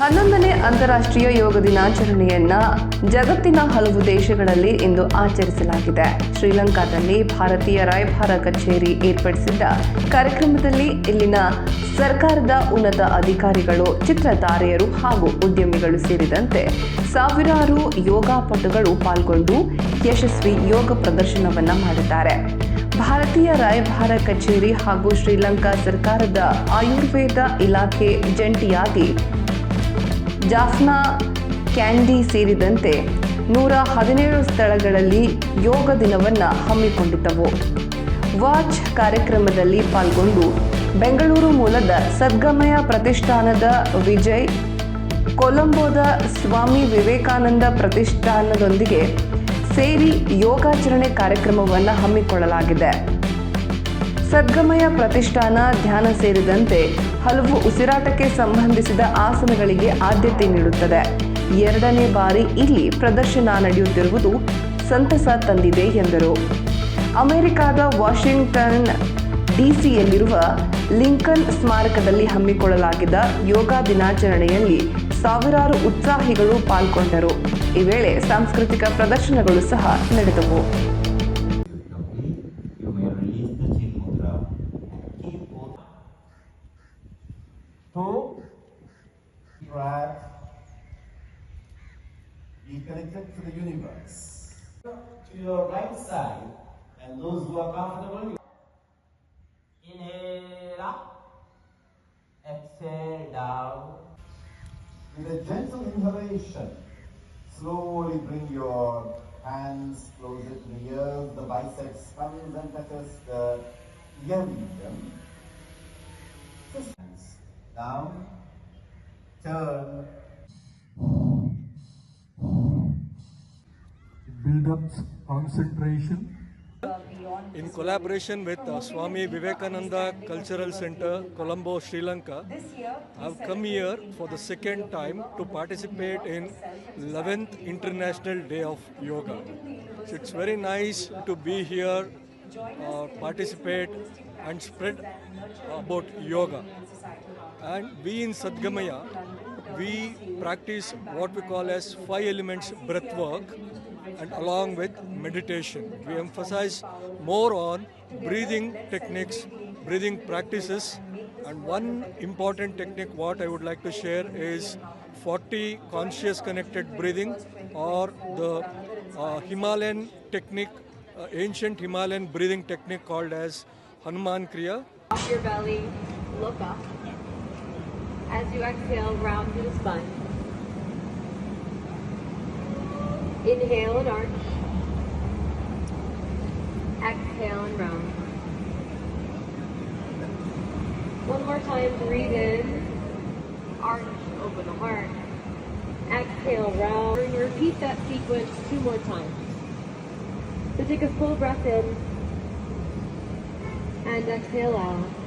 ಹನ್ನೊಂದನೇ ಅಂತಾರಾಷ್ಟ್ರೀಯ ಯೋಗ ದಿನಾಚರಣೆಯನ್ನ ಜಗತ್ತಿನ ಹಲವು ದೇಶಗಳಲ್ಲಿ ಇಂದು ಆಚರಿಸಲಾಗಿದೆ. ಶ್ರೀಲಂಕಾದಲ್ಲಿ ಭಾರತೀಯ ರಾಯಭಾರ ಕಚೇರಿ ಏರ್ಪಡಿಸಿದ್ದ ಕಾರ್ಯಕ್ರಮದಲ್ಲಿ ಇಲ್ಲಿನ ಸರ್ಕಾರದ ಉನ್ನತ ಅಧಿಕಾರಿಗಳು, ಚಿತ್ರತಾರೆಯರು ಹಾಗೂ ಉದ್ಯಮಿಗಳು ಸೇರಿದಂತೆ ಸಾವಿರಾರು ಯೋಗಾಪಟುಗಳು ಪಾಲ್ಗೊಂಡು ಯಶಸ್ವಿ ಯೋಗ ಪ್ರದರ್ಶನವನ್ನ ಮಾಡಿದ್ದಾರೆ. ಭಾರತೀಯ ರಾಯಭಾರ ಕಚೇರಿ ಹಾಗೂ ಶ್ರೀಲಂಕಾ ಸರ್ಕಾರದ ಆಯುರ್ವೇದ ಇಲಾಖೆ ಜಂಟಿಯಾಗಿ ಜಾಫ್ನಾ ಕ್ಯಾಂಡಿ ಸೇರಿದಂತೆ ನೂರ ಹದಿನೇಳು ಸ್ಥಳಗಳಲ್ಲಿ ಯೋಗ ದಿನವನ್ನು ಹಮ್ಮಿಕೊಂಡಿದ್ದವು. ವಾಚ್ ಕಾರ್ಯಕ್ರಮದಲ್ಲಿ ಪಾಲ್ಗೊಂಡು ಬೆಂಗಳೂರು ಮೂಲದ ಸದ್ಗಮಯ ಪ್ರತಿಷ್ಠಾನದ ವಿಜಯ್, ಕೊಲಂಬೋದ ಸ್ವಾಮಿ ವಿವೇಕಾನಂದ ಪ್ರತಿಷ್ಠಾನದೊಂದಿಗೆ ಸೇರಿ ಯೋಗಾಚರಣೆ ಕಾರ್ಯಕ್ರಮವನ್ನು ಹಮ್ಮಿಕೊಳ್ಳಲಾಗಿದೆ. ಸದ್ಗಮಯ ಪ್ರತಿಷ್ಠಾನ, ಧ್ಯಾನ ಸೇರಿದಂತೆ ಹಲವು ಉಸಿರಾಟಕ್ಕೆ ಸಂಬಂಧಿಸಿದ ಆಸನಗಳಿಗೆ ಆದ್ಯತೆ ನೀಡುತ್ತದೆ. ಎರಡನೇ ಬಾರಿ ಇಲ್ಲಿ ಪ್ರದರ್ಶನ ನಡೆಯುತ್ತಿರುವುದು ಸಂತಸ ತಂದಿದೆ ಎಂದರು. ಅಮೆರಿಕಾದ ವಾಷಿಂಗ್ಟನ್ ಡಿಸಿಯಲ್ಲಿರುವ ಲಿಂಕನ್ ಸ್ಮಾರಕದಲ್ಲಿ ಹಮ್ಮಿಕೊಳ್ಳಲಾಗಿದ್ದ ಯೋಗ ದಿನಾಚರಣೆಯಲ್ಲಿ ಸಾವಿರಾರು ಉತ್ಸಾಹಿಗಳು ಪಾಲ್ಗೊಂಡರು. ಈ ವೇಳೆ ಸಾಂಸ್ಕೃತಿಕ ಪ್ರದರ್ಶನಗಳು ಸಹ ನಡೆದವು. Be connected to the universe. To your right side, and those who are comfortable, inhale up, exhale down. With a gentle inhalation, slowly bring your hands closer to the ears, the biceps comes and touches the ear hands down, turn, build up concentration. In collaboration with uh, Swami Vivekananda Cultural Center, Colombo, Sri Lanka, I've come here for the second time to participate in 11th International Day of Yoga. So it's very nice to be here, uh, participate and spread about yoga. And we in Sadgamaya, we practice what we call as five elements breath work and along with meditation. We emphasize more on breathing techniques, breathing practices, and one important technique what I would like to share is 40 conscious connected breathing or the uh, Himalayan technique, uh, ancient Himalayan breathing technique called as Hanuman Kriya. Off your belly, look up. As you exhale, round through the spine. Inhale and arch. Exhale and round. One more time, breathe in. Arch, open the heart. Exhale, round. And repeat that sequence two more times. So take a full breath in and exhale out.